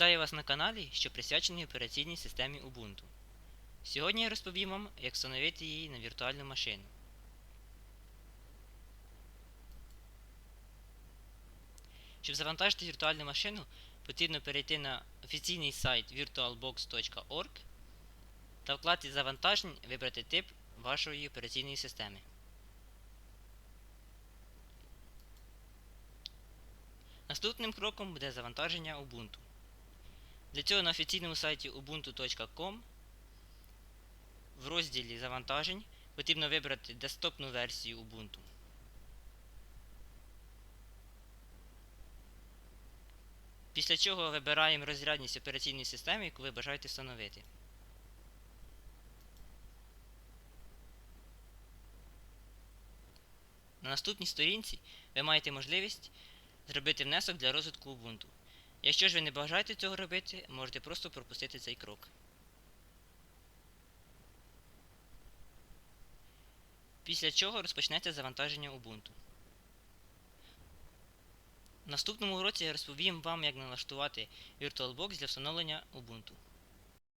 вас на каналі, що присвячений операційній системі Ubuntu. Сьогодні я розповім вам, як встановити її на віртуальну машину. Щоб завантажити віртуальну машину, потрібно перейти на офіційний сайт virtualbox.org та вкладці завантажень вибрати тип вашої операційної системи. Наступним кроком буде завантаження Ubuntu. Для цього на офіційному сайті ubuntu.com в розділі завантажень потрібно вибрати десктопну версію Ubuntu. Після чого вибираємо розрядність операційної системи, яку ви бажаєте встановити. На наступній сторінці ви маєте можливість зробити внесок для розвитку Ubuntu. Якщо ж ви не бажаєте цього робити, можете просто пропустити цей крок. Після чого розпочнеться завантаження Ubuntu. В наступному уроці я розповім вам, як налаштувати VirtualBox для встановлення Ubuntu.